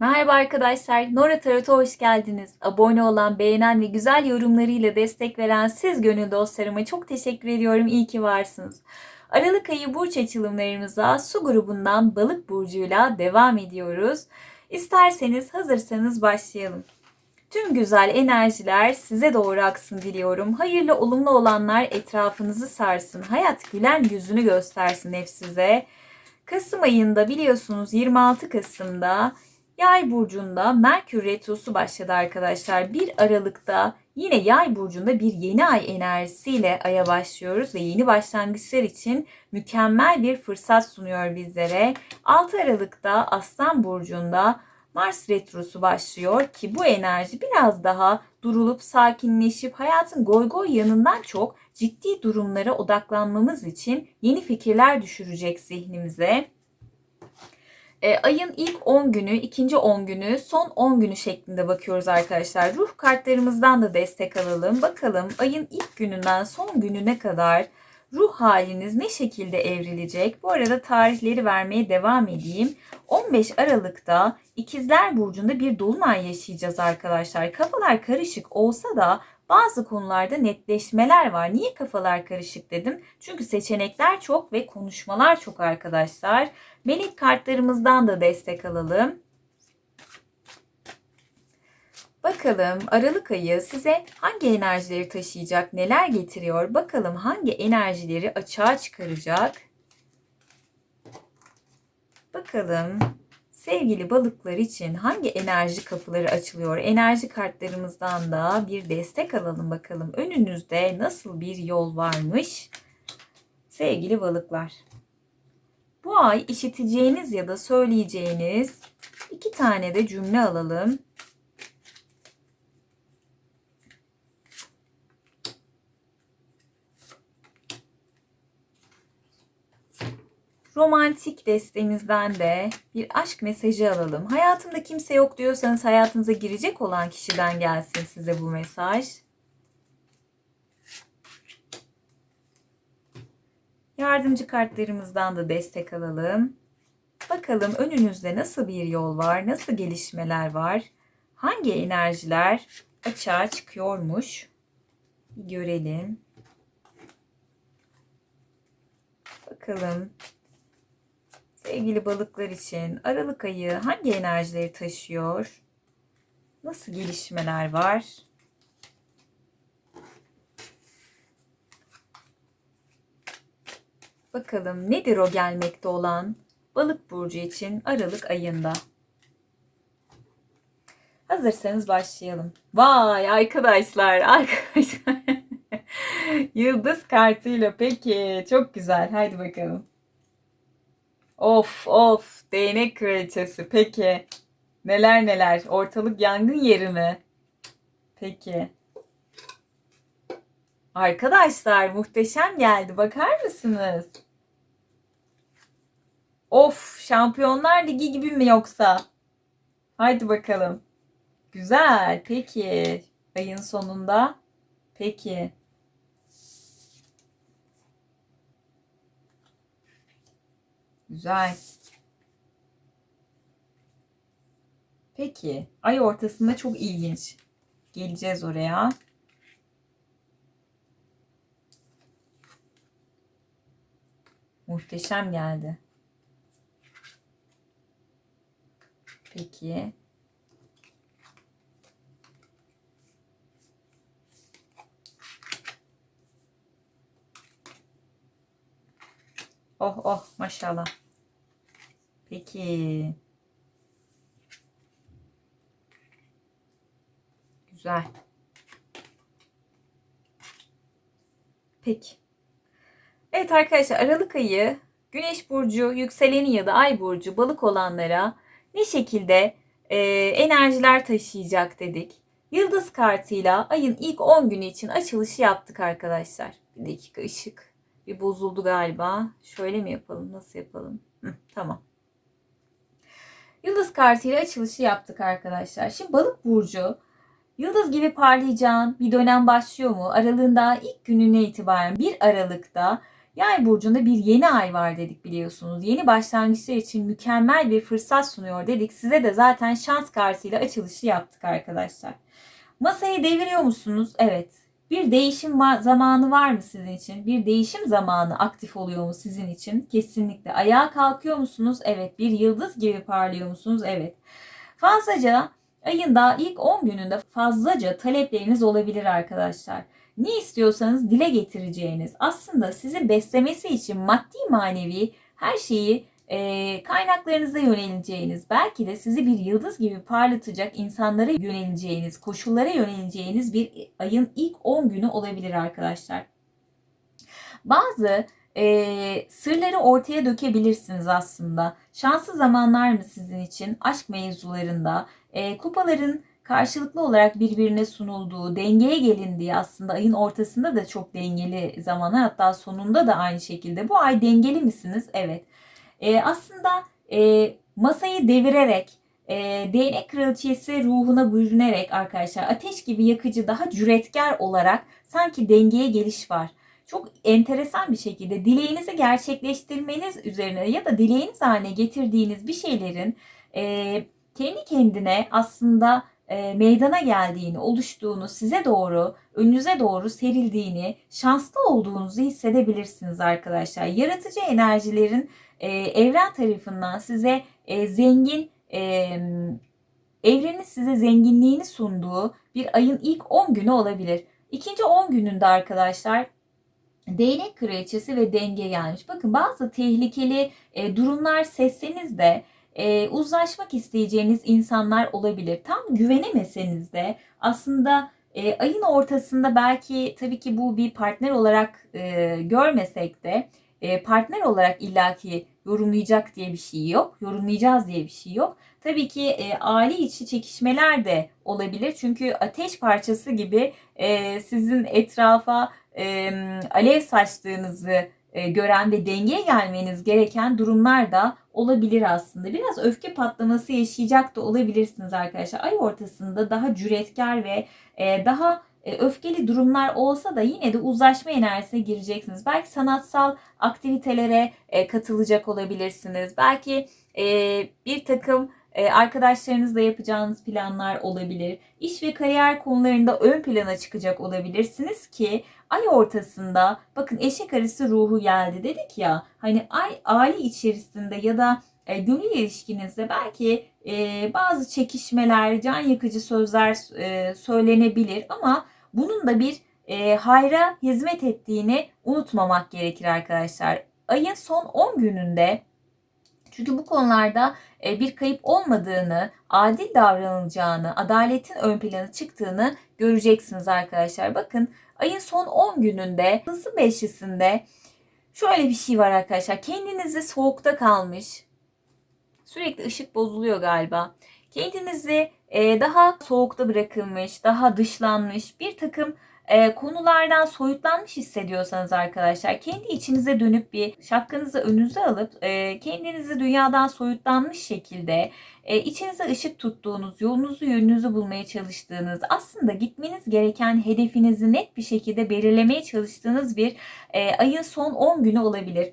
Merhaba arkadaşlar, Nora Tarot'a hoş geldiniz. Abone olan, beğenen ve güzel yorumlarıyla destek veren siz gönül dostlarıma çok teşekkür ediyorum. İyi ki varsınız. Aralık ayı burç açılımlarımıza su grubundan balık burcuyla devam ediyoruz. İsterseniz hazırsanız başlayalım. Tüm güzel enerjiler size doğru aksın diliyorum. Hayırlı olumlu olanlar etrafınızı sarsın. Hayat gülen yüzünü göstersin hep size. Kasım ayında biliyorsunuz 26 Kasım'da Yay burcunda Merkür retrosu başladı arkadaşlar. 1 Aralık'ta yine Yay burcunda bir yeni ay enerjisiyle aya başlıyoruz ve yeni başlangıçlar için mükemmel bir fırsat sunuyor bizlere. 6 Aralık'ta Aslan burcunda Mars retrosu başlıyor ki bu enerji biraz daha durulup sakinleşip hayatın goy goy yanından çok ciddi durumlara odaklanmamız için yeni fikirler düşürecek zihnimize. E, ayın ilk 10 günü, ikinci 10 günü, son 10 günü şeklinde bakıyoruz arkadaşlar. Ruh kartlarımızdan da destek alalım. Bakalım ayın ilk gününden son gününe kadar ruh haliniz ne şekilde evrilecek? Bu arada tarihleri vermeye devam edeyim. 15 Aralık'ta İkizler Burcu'nda bir dolunay yaşayacağız arkadaşlar. Kafalar karışık olsa da bazı konularda netleşmeler var. Niye kafalar karışık dedim? Çünkü seçenekler çok ve konuşmalar çok arkadaşlar. Melek kartlarımızdan da destek alalım. Bakalım Aralık ayı size hangi enerjileri taşıyacak, neler getiriyor? Bakalım hangi enerjileri açığa çıkaracak? Bakalım sevgili balıklar için hangi enerji kapıları açılıyor? Enerji kartlarımızdan da bir destek alalım bakalım. Önünüzde nasıl bir yol varmış? Sevgili balıklar. Bu ay işiteceğiniz ya da söyleyeceğiniz iki tane de cümle alalım. Romantik destemizden de bir aşk mesajı alalım. Hayatımda kimse yok diyorsanız hayatınıza girecek olan kişiden gelsin size bu mesaj. Yardımcı kartlarımızdan da destek alalım. Bakalım önünüzde nasıl bir yol var, nasıl gelişmeler var, hangi enerjiler açığa çıkıyormuş. Bir görelim. Bakalım sevgili balıklar için Aralık ayı hangi enerjileri taşıyor? Nasıl gelişmeler var? Bakalım nedir o gelmekte olan balık burcu için Aralık ayında? Hazırsanız başlayalım. Vay arkadaşlar, arkadaşlar. Yıldız kartıyla peki çok güzel. Haydi bakalım. Of of değnek kraliçesi peki. Neler neler ortalık yangın yeri mi? Peki. Arkadaşlar muhteşem geldi bakar mısınız? Of Şampiyonlar Ligi gibi mi yoksa? Haydi bakalım. Güzel peki. Ayın sonunda. Peki. Güzel. Peki. Ay ortasında çok ilginç. Geleceğiz oraya. Muhteşem geldi. Peki. Oh oh maşallah. Peki. Güzel. Peki. Evet arkadaşlar Aralık ayı Güneş burcu, yükseleni ya da ay burcu balık olanlara ne şekilde e, enerjiler taşıyacak dedik. Yıldız kartıyla ayın ilk 10 günü için açılışı yaptık arkadaşlar. Bir dakika ışık bir bozuldu galiba. Şöyle mi yapalım? Nasıl yapalım? Hı, tamam. Yıldız kartıyla açılışı yaptık arkadaşlar. Şimdi balık burcu yıldız gibi parlayacağın bir dönem başlıyor mu? Aralığın daha ilk gününe itibaren 1 Aralık'ta Yay burcunda bir yeni ay var dedik biliyorsunuz. Yeni başlangıçlar için mükemmel bir fırsat sunuyor dedik. Size de zaten şans kartıyla açılışı yaptık arkadaşlar. Masayı deviriyor musunuz? Evet. Bir değişim zamanı var mı sizin için? Bir değişim zamanı aktif oluyor mu sizin için? Kesinlikle. Ayağa kalkıyor musunuz? Evet. Bir yıldız gibi parlıyor musunuz? Evet. Fazlaca ayın daha ilk 10 gününde fazlaca talepleriniz olabilir arkadaşlar. Ne istiyorsanız dile getireceğiniz aslında sizi beslemesi için maddi manevi her şeyi e, kaynaklarınıza yöneleceğiniz, belki de sizi bir yıldız gibi parlatacak insanlara yöneleceğiniz, koşullara yöneleceğiniz bir ayın ilk 10 günü olabilir arkadaşlar. Bazı e, sırları ortaya dökebilirsiniz aslında. Şanslı zamanlar mı sizin için aşk mevzularında? E, kupaların karşılıklı olarak birbirine sunulduğu, dengeye gelindiği aslında ayın ortasında da çok dengeli zamanlar hatta sonunda da aynı şekilde. Bu ay dengeli misiniz? Evet. E, aslında e, masayı devirerek, e, değnek kraliçesi ruhuna bürünerek arkadaşlar ateş gibi yakıcı daha cüretkar olarak sanki dengeye geliş var. Çok enteresan bir şekilde dileğinizi gerçekleştirmeniz üzerine ya da dileğiniz haline getirdiğiniz bir şeylerin e, kendi kendine aslında e, meydana geldiğini, oluştuğunu, size doğru, önünüze doğru serildiğini, şanslı olduğunuzu hissedebilirsiniz arkadaşlar. Yaratıcı enerjilerin e, evren tarafından size e, zengin, e, evrenin size zenginliğini sunduğu bir ayın ilk 10 günü olabilir. İkinci 10 gününde arkadaşlar değnek kraliçesi ve denge gelmiş. Bakın bazı tehlikeli e, durumlar sesseniz de e, uzlaşmak isteyeceğiniz insanlar olabilir. Tam güvenemeseniz de aslında e, ayın ortasında belki tabii ki bu bir partner olarak e, görmesek de e, partner olarak illaki yorumlayacak diye bir şey yok. Yorumlayacağız diye bir şey yok. Tabii ki e, aile içi çekişmeler de olabilir. Çünkü ateş parçası gibi e, sizin etrafa e, alev saçtığınızı e, gören ve dengeye gelmeniz gereken durumlar da olabilir aslında. Biraz öfke patlaması yaşayacak da olabilirsiniz arkadaşlar. Ay ortasında daha cüretkar ve e, daha öfkeli durumlar olsa da yine de uzlaşma enerjisine gireceksiniz. Belki sanatsal aktivitelere katılacak olabilirsiniz. Belki bir takım arkadaşlarınızla yapacağınız planlar olabilir. İş ve kariyer konularında ön plana çıkacak olabilirsiniz ki ay ortasında bakın eşek arısı ruhu geldi dedik ya hani ay aile içerisinde ya da e, gönül ilişkinizde belki e, bazı çekişmeler, can yakıcı sözler e, söylenebilir ama bunun da bir e, hayra hizmet ettiğini unutmamak gerekir arkadaşlar. Ayın son 10 gününde çünkü bu konularda e, bir kayıp olmadığını, adil davranılacağını, adaletin ön plana çıktığını göreceksiniz arkadaşlar. Bakın ayın son 10 gününde hızlı beşlisinde şöyle bir şey var arkadaşlar. Kendinizi soğukta kalmış. Sürekli ışık bozuluyor galiba. Kendinizi e, daha soğukta bırakılmış, daha dışlanmış bir takım e, konulardan soyutlanmış hissediyorsanız arkadaşlar kendi içinize dönüp bir şapkanızı önünüze alıp e, kendinizi dünyadan soyutlanmış şekilde e, içinize ışık tuttuğunuz, yolunuzu yönünüzü bulmaya çalıştığınız, aslında gitmeniz gereken hedefinizi net bir şekilde belirlemeye çalıştığınız bir e, ayın son 10 günü olabilir.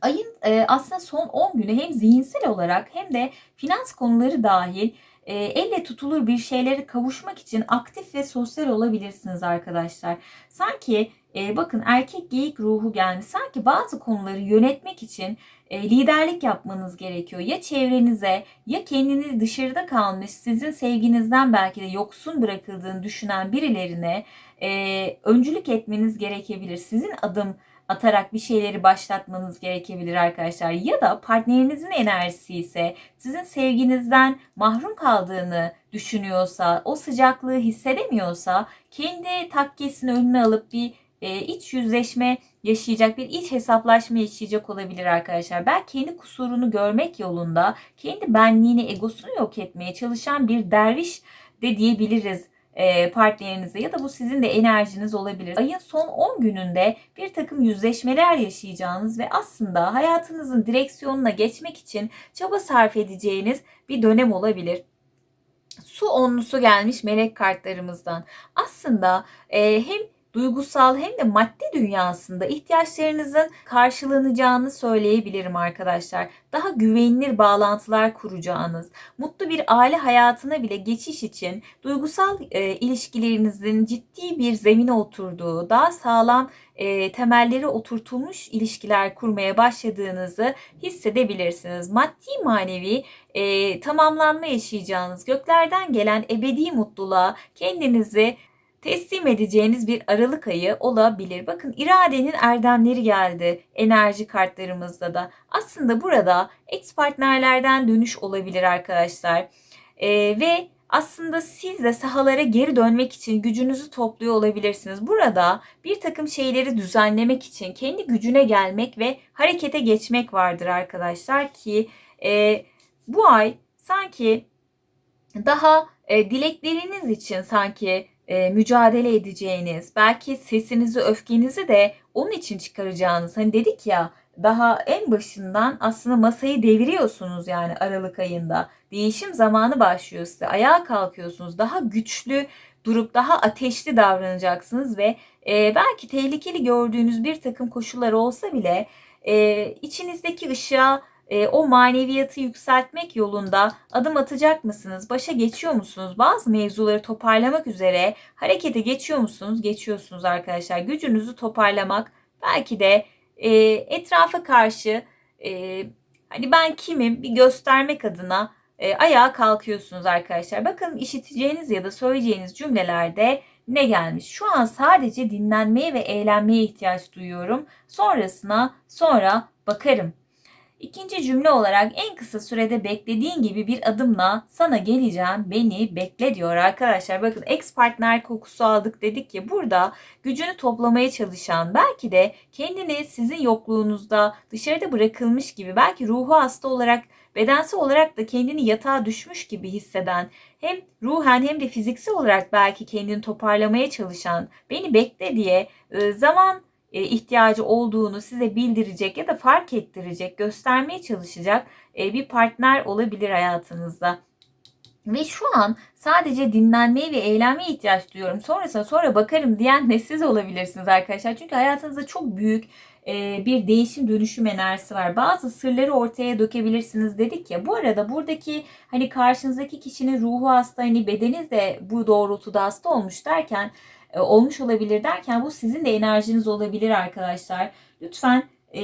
Ayın e, aslında son 10 günü hem zihinsel olarak hem de finans konuları dahil e, elle tutulur bir şeylere kavuşmak için aktif ve sosyal olabilirsiniz arkadaşlar. Sanki e, bakın erkek geyik ruhu gelmiş. Sanki bazı konuları yönetmek için e, liderlik yapmanız gerekiyor. Ya çevrenize ya kendiniz dışarıda kalmış sizin sevginizden belki de yoksun bırakıldığını düşünen birilerine e, öncülük etmeniz gerekebilir. Sizin adım atarak bir şeyleri başlatmanız gerekebilir arkadaşlar. Ya da partnerinizin enerjisi ise sizin sevginizden mahrum kaldığını düşünüyorsa, o sıcaklığı hissedemiyorsa kendi takkesini önüne alıp bir e, iç yüzleşme yaşayacak, bir iç hesaplaşma yaşayacak olabilir arkadaşlar. Belki kendi kusurunu görmek yolunda kendi benliğini, egosunu yok etmeye çalışan bir derviş de diyebiliriz e, partnerinize ya da bu sizin de enerjiniz olabilir. Ayın son 10 gününde bir takım yüzleşmeler yaşayacağınız ve aslında hayatınızın direksiyonuna geçmek için çaba sarf edeceğiniz bir dönem olabilir su onlusu gelmiş melek kartlarımızdan. Aslında e, hem duygusal hem de maddi dünyasında ihtiyaçlarınızın karşılanacağını söyleyebilirim arkadaşlar. Daha güvenilir bağlantılar kuracağınız, mutlu bir aile hayatına bile geçiş için duygusal e, ilişkilerinizin ciddi bir zemine oturduğu, daha sağlam e, temelleri oturtulmuş ilişkiler kurmaya başladığınızı hissedebilirsiniz. Maddi manevi e, tamamlanma yaşayacağınız, göklerden gelen ebedi mutluluğa kendinizi teslim edeceğiniz bir Aralık ayı olabilir. Bakın iradenin erdemleri geldi enerji kartlarımızda da. Aslında burada ex partnerlerden dönüş olabilir arkadaşlar. E, ve aslında siz de sahalara geri dönmek için gücünüzü topluyor olabilirsiniz. Burada bir takım şeyleri düzenlemek için kendi gücüne gelmek ve harekete geçmek vardır arkadaşlar ki e, bu ay sanki daha e, dilekleriniz için sanki e, mücadele edeceğiniz, belki sesinizi, öfkenizi de onun için çıkaracağınız. Hani dedik ya daha en başından aslında masayı deviriyorsunuz yani Aralık ayında. Değişim zamanı başlıyor size. Ayağa kalkıyorsunuz. Daha güçlü durup daha ateşli davranacaksınız ve e, belki tehlikeli gördüğünüz bir takım koşullar olsa bile e, içinizdeki ışığa e, o maneviyatı yükseltmek yolunda adım atacak mısınız? Başa geçiyor musunuz? Bazı mevzuları toparlamak üzere harekete geçiyor musunuz? Geçiyorsunuz arkadaşlar. Gücünüzü toparlamak belki de e, etrafa karşı e, hani ben kimim bir göstermek adına e, ayağa kalkıyorsunuz arkadaşlar. Bakın işiteceğiniz ya da söyleyeceğiniz cümlelerde ne gelmiş? Şu an sadece dinlenmeye ve eğlenmeye ihtiyaç duyuyorum. Sonrasına sonra bakarım. İkinci cümle olarak en kısa sürede beklediğin gibi bir adımla sana geleceğim beni bekle diyor arkadaşlar. Bakın ex partner kokusu aldık dedik ki burada gücünü toplamaya çalışan belki de kendini sizin yokluğunuzda dışarıda bırakılmış gibi belki ruhu hasta olarak bedensel olarak da kendini yatağa düşmüş gibi hisseden hem ruhen hem de fiziksel olarak belki kendini toparlamaya çalışan beni bekle diye e, zaman ihtiyacı olduğunu size bildirecek ya da fark ettirecek, göstermeye çalışacak e, bir partner olabilir hayatınızda. Ve şu an sadece dinlenmeye ve eğlenmeye ihtiyaç duyuyorum. Sonrasında sonra bakarım diyen de siz olabilirsiniz arkadaşlar. Çünkü hayatınızda çok büyük e, bir değişim dönüşüm enerjisi var. Bazı sırları ortaya dökebilirsiniz dedik ya. Bu arada buradaki hani karşınızdaki kişinin ruhu hasta hani bedeniz de bu doğrultuda hasta olmuş derken e, olmuş olabilir derken bu sizin de enerjiniz olabilir arkadaşlar. Lütfen e,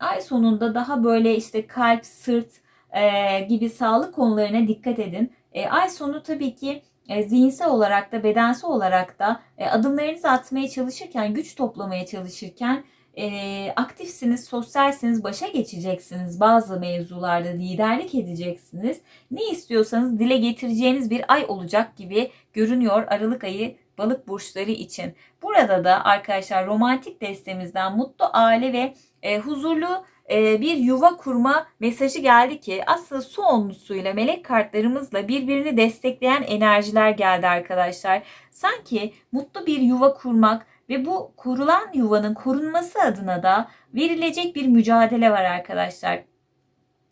ay sonunda daha böyle işte kalp, sırt e, gibi sağlık konularına dikkat edin. E, ay sonu tabii ki e, zihinsel olarak da bedensel olarak da e, adımlarınızı atmaya çalışırken, güç toplamaya çalışırken e, aktifsiniz, sosyalsiniz, başa geçeceksiniz. Bazı mevzularda liderlik edeceksiniz. Ne istiyorsanız dile getireceğiniz bir ay olacak gibi görünüyor Aralık ayı balık burçları için. Burada da arkadaşlar romantik destemizden mutlu aile ve e, huzurlu e, bir yuva kurma mesajı geldi ki aslında su onlusuyla melek kartlarımızla birbirini destekleyen enerjiler geldi arkadaşlar. Sanki mutlu bir yuva kurmak ve bu kurulan yuvanın korunması adına da verilecek bir mücadele var arkadaşlar.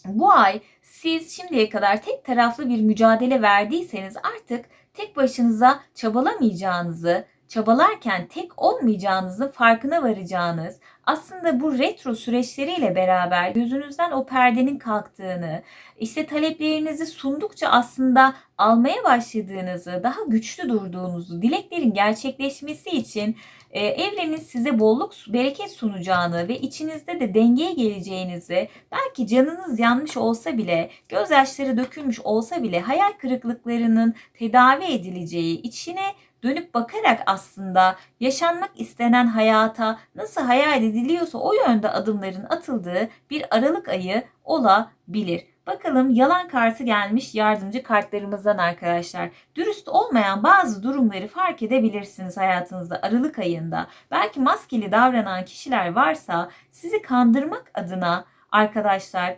Bu ay siz şimdiye kadar tek taraflı bir mücadele verdiyseniz artık tek başınıza çabalamayacağınızı, çabalarken tek olmayacağınızın farkına varacağınız, aslında bu retro süreçleriyle beraber gözünüzden o perdenin kalktığını, işte taleplerinizi sundukça aslında almaya başladığınızı, daha güçlü durduğunuzu, dileklerin gerçekleşmesi için e, evrenin size bolluk, bereket sunacağını ve içinizde de dengeye geleceğinizi, belki canınız yanmış olsa bile, gözyaşları dökülmüş olsa bile hayal kırıklıklarının tedavi edileceği, içine dönüp bakarak aslında yaşanmak istenen hayata nasıl hayal ediliyorsa o yönde adımların atıldığı bir Aralık ayı olabilir. Bakalım yalan kartı gelmiş yardımcı kartlarımızdan arkadaşlar. Dürüst olmayan bazı durumları fark edebilirsiniz hayatınızda Aralık ayında. Belki maskeli davranan kişiler varsa sizi kandırmak adına arkadaşlar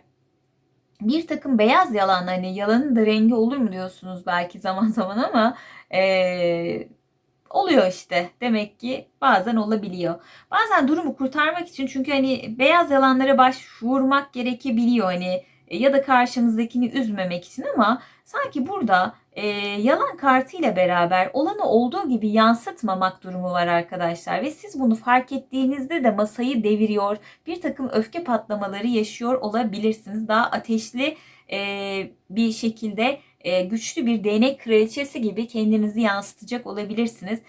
bir takım beyaz yalan hani yalanın da rengi olur mu diyorsunuz belki zaman zaman ama ee, oluyor işte. Demek ki bazen olabiliyor. Bazen durumu kurtarmak için çünkü hani beyaz yalanlara başvurmak gerekebiliyor hani e, ya da karşımızdakini üzmemek için ama sanki burada e, yalan kartıyla beraber olanı olduğu gibi yansıtmamak durumu var arkadaşlar. Ve siz bunu fark ettiğinizde de masayı deviriyor, bir takım öfke patlamaları yaşıyor olabilirsiniz. Daha ateşli e, bir şekilde e, güçlü bir değnek kraliçesi gibi kendinizi yansıtacak olabilirsiniz.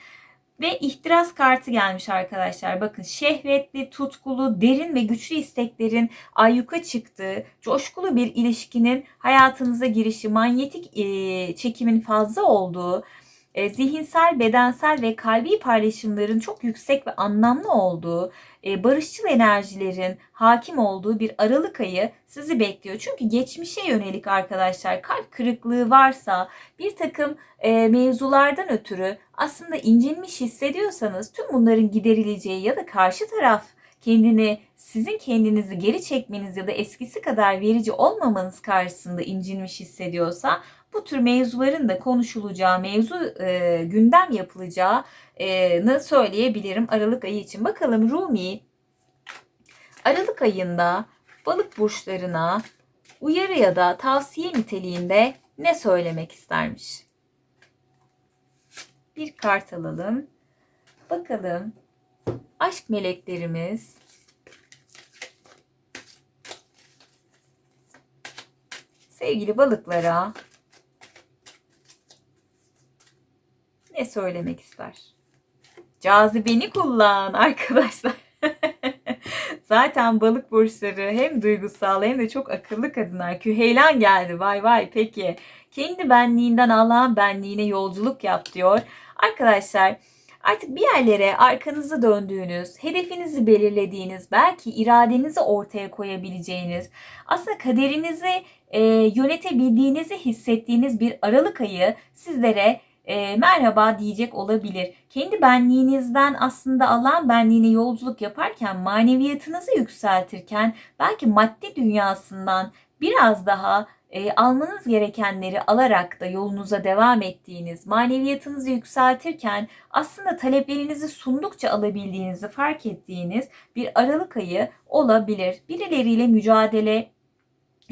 Ve ihtiras kartı gelmiş arkadaşlar. Bakın şehvetli, tutkulu, derin ve güçlü isteklerin ayyuka çıktığı, coşkulu bir ilişkinin hayatınıza girişi, manyetik e, çekimin fazla olduğu, e, zihinsel, bedensel ve kalbi paylaşımların çok yüksek ve anlamlı olduğu, barışçıl enerjilerin hakim olduğu bir Aralık ayı sizi bekliyor. Çünkü geçmişe yönelik arkadaşlar kalp kırıklığı varsa bir takım e, mevzulardan ötürü aslında incinmiş hissediyorsanız tüm bunların giderileceği ya da karşı taraf kendini sizin kendinizi geri çekmeniz ya da eskisi kadar verici olmamanız karşısında incinmiş hissediyorsa bu tür mevzuların da konuşulacağı, mevzu e, gündem yapılacağını söyleyebilirim Aralık ayı için. Bakalım Rumi Aralık ayında balık burçlarına uyarı ya da tavsiye niteliğinde ne söylemek istermiş? Bir kart alalım. Bakalım aşk meleklerimiz sevgili balıklara ne söylemek ister? Cazibeni kullan arkadaşlar. Zaten balık burçları hem duygusal hem de çok akıllı kadınlar. Küheylan geldi vay vay peki. Kendi benliğinden Allah'ın benliğine yolculuk yap diyor. Arkadaşlar artık bir yerlere arkanızı döndüğünüz, hedefinizi belirlediğiniz, belki iradenizi ortaya koyabileceğiniz, aslında kaderinizi e, yönetebildiğinizi hissettiğiniz bir Aralık ayı sizlere e, merhaba diyecek olabilir. Kendi benliğinizden aslında Allah'ın benliğine yolculuk yaparken, maneviyatınızı yükseltirken, belki maddi dünyasından biraz daha e, almanız gerekenleri alarak da yolunuza devam ettiğiniz, maneviyatınızı yükseltirken aslında taleplerinizi sundukça alabildiğinizi fark ettiğiniz bir Aralık ayı olabilir. Birileriyle mücadele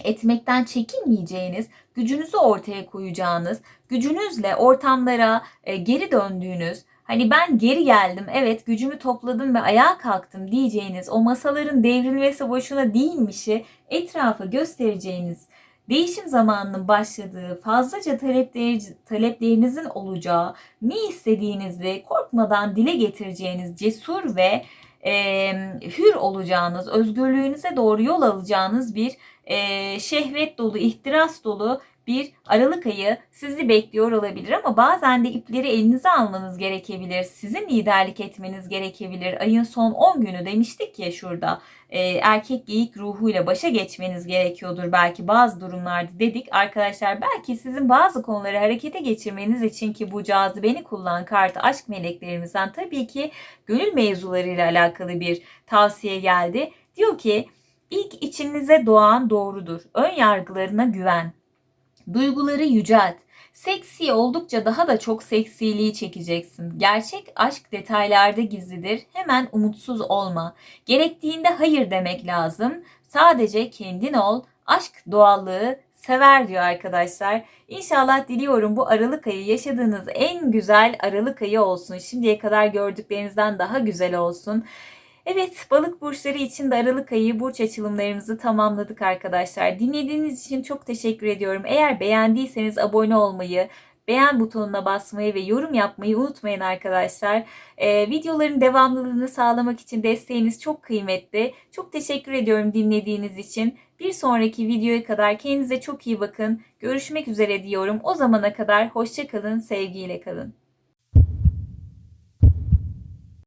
etmekten çekinmeyeceğiniz, gücünüzü ortaya koyacağınız, gücünüzle ortamlara e, geri döndüğünüz, hani ben geri geldim, evet gücümü topladım ve ayağa kalktım diyeceğiniz, o masaların devrilmesi boşuna değilmişi etrafa göstereceğiniz, değişim zamanının başladığı, fazlaca talepler, taleplerinizin olacağı, ne istediğinizi korkmadan dile getireceğiniz cesur ve e, hür olacağınız, özgürlüğünüze doğru yol alacağınız bir e, şehvet dolu, ihtiras dolu bir Aralık ayı sizi bekliyor olabilir ama bazen de ipleri elinize almanız gerekebilir. Sizin liderlik etmeniz gerekebilir. Ayın son 10 günü demiştik ya şurada. E, erkek geyik ruhuyla başa geçmeniz gerekiyordur belki bazı durumlarda dedik. Arkadaşlar belki sizin bazı konuları harekete geçirmeniz için ki bu cazibeni kullan kartı aşk meleklerimizden tabii ki gönül mevzularıyla alakalı bir tavsiye geldi. Diyor ki ilk içinize doğan doğrudur. Ön yargılarına güven. Duyguları yücelt. Seksi oldukça daha da çok seksiliği çekeceksin. Gerçek aşk detaylarda gizlidir. Hemen umutsuz olma. Gerektiğinde hayır demek lazım. Sadece kendin ol. Aşk doğallığı sever diyor arkadaşlar. İnşallah diliyorum bu Aralık ayı yaşadığınız en güzel Aralık ayı olsun. Şimdiye kadar gördüklerinizden daha güzel olsun. Evet, balık burçları için de Aralık ayı burç açılımlarımızı tamamladık arkadaşlar. Dinlediğiniz için çok teşekkür ediyorum. Eğer beğendiyseniz abone olmayı, beğen butonuna basmayı ve yorum yapmayı unutmayın arkadaşlar. Ee, videoların devamlılığını sağlamak için desteğiniz çok kıymetli. Çok teşekkür ediyorum dinlediğiniz için. Bir sonraki videoya kadar kendinize çok iyi bakın. Görüşmek üzere diyorum. O zamana kadar hoşçakalın, sevgiyle kalın.